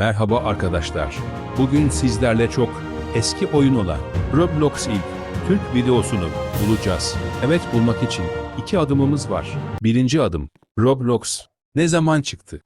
Merhaba arkadaşlar. Bugün sizlerle çok eski oyun olan Roblox ilk Türk videosunu bulacağız. Evet bulmak için iki adımımız var. Birinci adım Roblox ne zaman çıktı?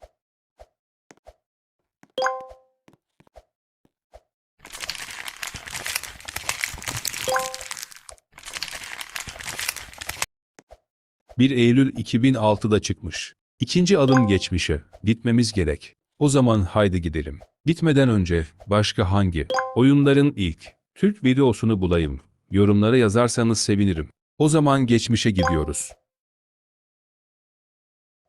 Bir Eylül 2006'da çıkmış. İkinci adım geçmişe. Gitmemiz gerek. O zaman haydi gidelim. Gitmeden önce başka hangi oyunların ilk Türk videosunu bulayım? Yorumlara yazarsanız sevinirim. O zaman geçmişe gidiyoruz.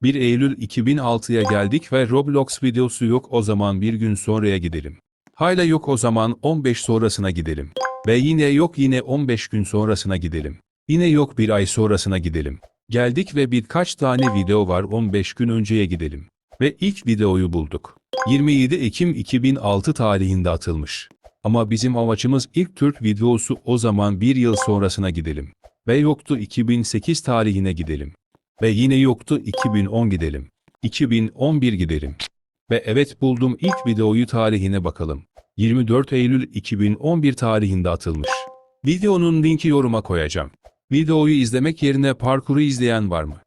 1 Eylül 2006'ya geldik ve Roblox videosu yok o zaman bir gün sonraya gidelim. Hala yok o zaman 15 sonrasına gidelim. Ve yine yok yine 15 gün sonrasına gidelim. Yine yok bir ay sonrasına gidelim. Geldik ve birkaç tane video var 15 gün önceye gidelim. Ve ilk videoyu bulduk. 27 Ekim 2006 tarihinde atılmış. Ama bizim amacımız ilk Türk videosu o zaman bir yıl sonrasına gidelim. Ve yoktu 2008 tarihine gidelim. Ve yine yoktu 2010 gidelim. 2011 gidelim. Ve evet buldum ilk videoyu tarihine bakalım. 24 Eylül 2011 tarihinde atılmış. Videonun linki yoruma koyacağım. Videoyu izlemek yerine parkuru izleyen var mı?